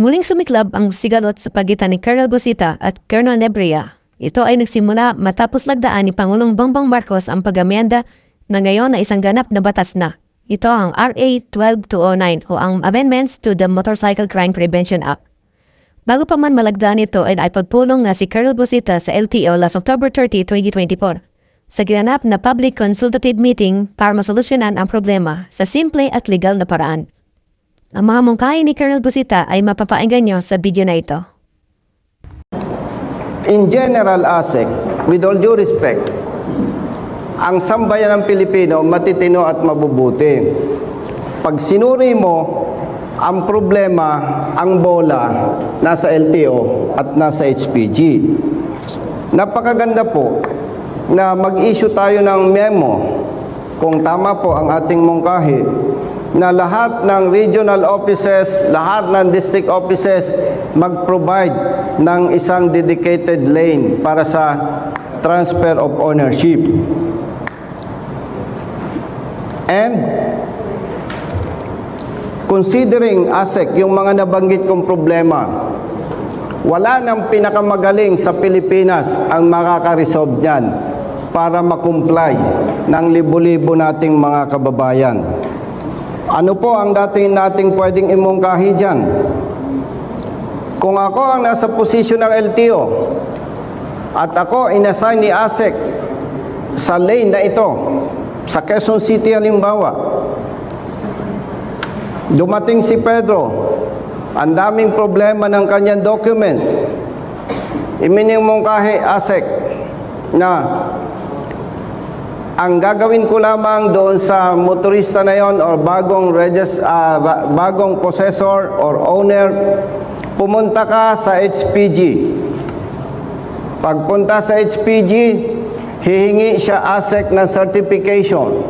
Muling sumiklab ang sigalot sa pagitan ni Colonel Busita at Colonel Nebria. Ito ay nagsimula matapos lagdaan ni Pangulong Bongbong Marcos ang pag-amenda na ngayon na isang ganap na batas na. Ito ang RA 12209 o ang Amendments to the Motorcycle Crime Prevention Act. Bago pa man malagdaan ito ay naipagpulong na si Colonel Busita sa LTO last October 30, 2024 sa ginanap na public consultative meeting para masolusyonan ang problema sa simple at legal na paraan. Ang mga mungkahi ni Colonel Busita ay mapapainggan nyo sa video na ito. In general, ASEC, with all due respect, ang sambayan ng Pilipino matitino at mabubuti. Pag sinuri mo, ang problema, ang bola, nasa LTO at nasa HPG. Napakaganda po na mag-issue tayo ng memo kung tama po ang ating mungkahi na lahat ng regional offices, lahat ng district offices mag-provide ng isang dedicated lane para sa transfer of ownership. And considering ASEC yung mga nabanggit kong problema, wala nang pinakamagaling sa Pilipinas ang makaka-resolve niyan para makomply ng libo-libo nating mga kababayan. Ano po ang dating nating pwedeng imungkahi dyan? Kung ako ang nasa posisyon ng LTO at ako inassign ni ASEC sa lane na ito, sa Quezon City halimbawa, dumating si Pedro, ang daming problema ng kanyang documents, iminimungkahi ASEC na ang gagawin ko lamang doon sa motorista na yon or bagong regis, ra- bagong possessor or owner, pumunta ka sa HPG. Pagpunta sa HPG, hihingi siya ASEC ng certification.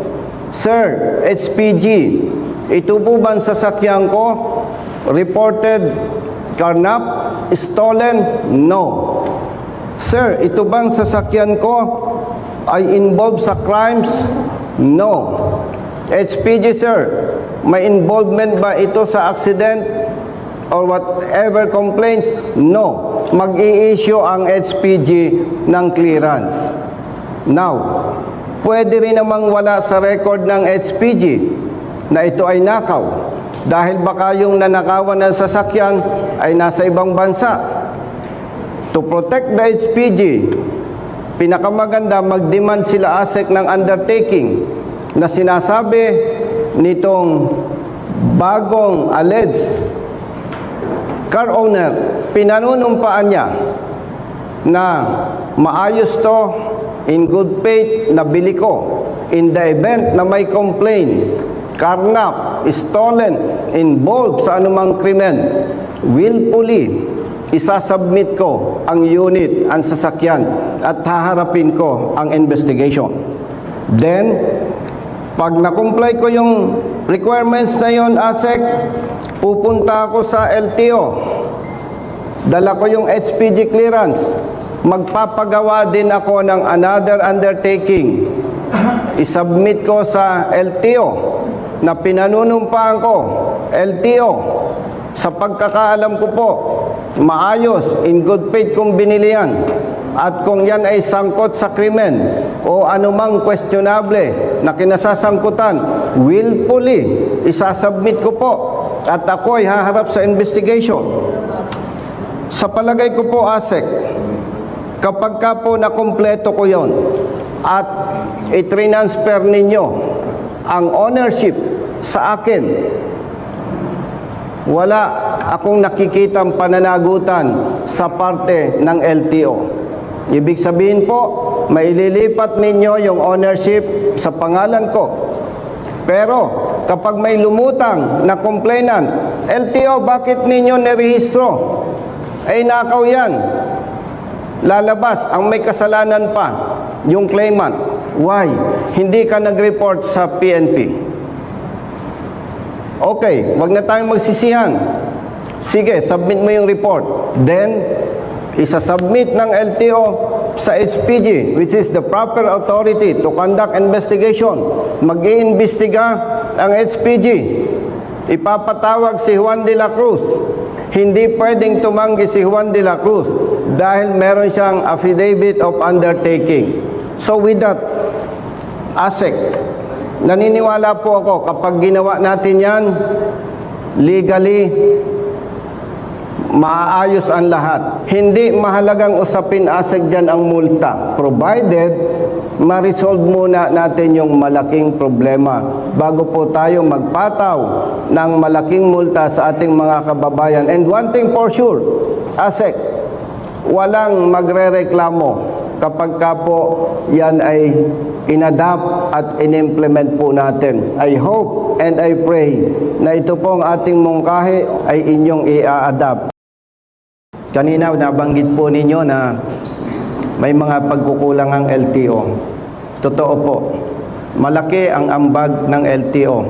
Sir, HPG, ito po ba sasakyan ko? Reported carnap? Stolen? No. Sir, ito bang sasakyan ko ay involved sa crimes? No. HPG sir, may involvement ba ito sa accident or whatever complaints? No. Mag-i-issue ang HPG ng clearance. Now, pwede rin namang wala sa record ng HPG na ito ay nakaw dahil baka yung nanakawan ng sasakyan ay nasa ibang bansa. To protect the HPG, pinakamaganda mag-demand sila ASEC ng undertaking na sinasabi nitong bagong alleged car owner, pinanunumpaan niya na maayos to in good faith na bili ko. In the event na may complaint carnap, stolen, involved sa anumang krimen, willfully, isasubmit ko ang unit, ang sasakyan, at haharapin ko ang investigation. Then, pag na-comply ko yung requirements na yon ASEC, pupunta ako sa LTO. Dala ko yung HPG clearance. Magpapagawa din ako ng another undertaking. I-submit ko sa LTO na pinanunumpaan ko. LTO, sa pagkakaalam ko po, maayos, in good faith kong binili yan. At kung yan ay sangkot sa krimen o anumang questionable na kinasasangkutan, willfully, isasubmit ko po at ako ay haharap sa investigation. Sa palagay ko po, ASEC, kapag ka po nakompleto ko yon at i-transfer ninyo ang ownership sa akin, wala akong nakikitang pananagutan sa parte ng LTO. Ibig sabihin po, maililipat ninyo yung ownership sa pangalan ko. Pero kapag may lumutang na complainant, LTO, bakit ninyo nirehistro? Ay nakaw yan. Lalabas ang may kasalanan pa, yung claimant. Why? Hindi ka nag-report sa PNP. Okay, wag na tayong magsisihan. Sige, submit mo yung report. Then, isa-submit ng LTO sa HPG, which is the proper authority to conduct investigation. Mag-iimbestiga ang HPG. Ipapatawag si Juan de la Cruz Hindi pwedeng tumanggi si Juan de la Cruz dahil meron siyang affidavit of undertaking. So with that, ASEC, naniniwala po ako kapag ginawa natin yan, legally, maayos ang lahat. Hindi mahalagang usapin ASEC dyan ang multa, provided ma-resolve muna natin yung malaking problema bago po tayo magpataw ng malaking multa sa ating mga kababayan. And one thing for sure, ASEC, walang magrereklamo kapag ka po yan ay inadapt at inimplement po natin. I hope and I pray na ito pong ating mungkahi ay inyong i-adapt. Kanina nabanggit po ninyo na may mga pagkukulang ang LTO. Totoo po. Malaki ang ambag ng LTO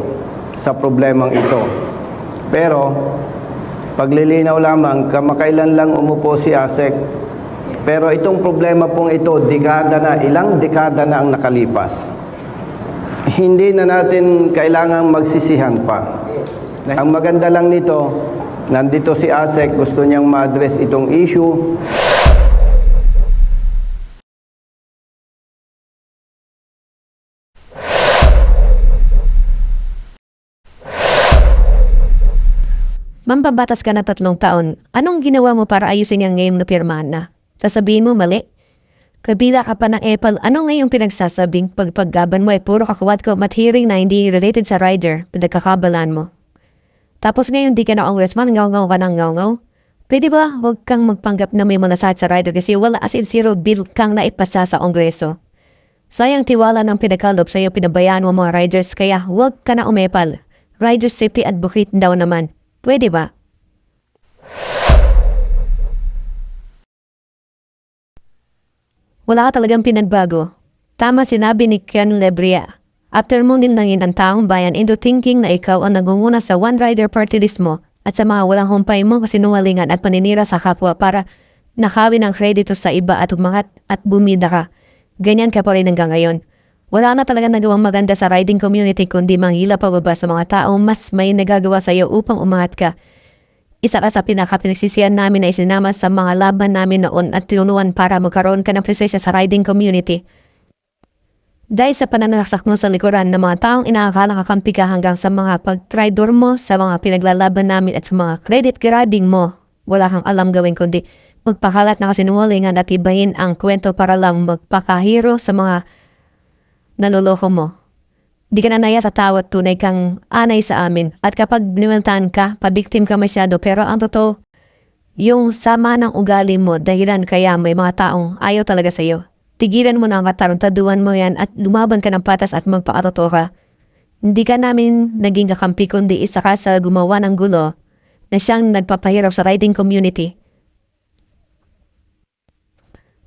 sa problemang ito. Pero paglilinaw lamang, kamakailan lang umupo si ASEC. Pero itong problema pong ito, dekada na, ilang dekada na ang nakalipas. Hindi na natin kailangang magsisihan pa. Ang maganda lang nito, nandito si ASEC, gusto niyang ma-address itong issue. Mambabatas ka na tatlong taon. Anong ginawa mo para ayusin yung ngayong napirmahan na? Sasabihin mo mali? Kabila ka pa ng Apple, ano ngayong pinagsasabing pagpaggaban mo ay puro kakuwat ko at hearing na hindi related sa rider, pinagkakabalan mo? Tapos ngayon di ka na congressman, ngaw-ngaw ka ng ngaw-ngaw? Pwede ba huwag kang magpanggap na may manasahit sa rider kasi wala as in zero bill kang naipasa sa kongreso? Sayang tiwala ng pinagkalob sa iyo pinabayaan mo mga riders kaya huwag ka na umepal. Rider safety advocate daw naman. Pwede ba? Wala ka talagang pinagbago. Tama sinabi ni Ken Lebria. After mo nilangin ang taong bayan into thinking na ikaw ang nagunguna sa One Rider Party list mo at sa mga walang humpay mo kasinungalingan at paninira sa kapwa para nakawin ang kredito sa iba at umangat at bumida ka. Ganyan ka pa rin hanggang ngayon. Wala na talaga nagawang maganda sa riding community kundi manghila pababa sa mga taong mas may nagagawa sa iyo upang umangat ka. Isa ka sa pinaka-pinagsisiyan namin na isinama sa mga laban namin noon at tinunuan para magkaroon ka ng presensya sa riding community. Dahil sa pananaksak mo sa likuran ng mga taong inaakala kakampi ka hanggang sa mga pagtraidor mo sa mga pinaglalaban namin at sa mga credit grabbing mo, wala kang alam gawin kundi magpakalat na kasinungalingan at ibahin ang kwento para lang magpakahiro sa mga naloloko mo. Di ka na naya sa tawat tunay kang anay sa amin. At kapag biniwantaan ka, pabiktim ka masyado. Pero ang totoo, yung sama ng ugali mo, dahilan kaya may mga taong ayaw talaga sa'yo. Tigilan mo na ang kataruntaduan mo yan at lumaban ka ng patas at magpakatotoo ka. Hindi ka namin naging kakampi kundi isa ka sa gumawa ng gulo na siyang nagpapahirap sa riding community.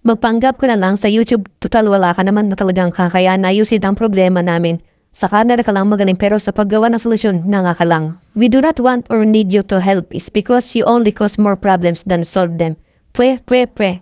Magpanggap ko na lang sa YouTube, total wala ka naman na talagang kakaya na ayusin ang problema namin. Sa Canada ka lang magaling pero sa paggawa ng solusyon, nanga lang. We do not want or need you to help is because you only cause more problems than solve them. Pwe, pwe, pwe.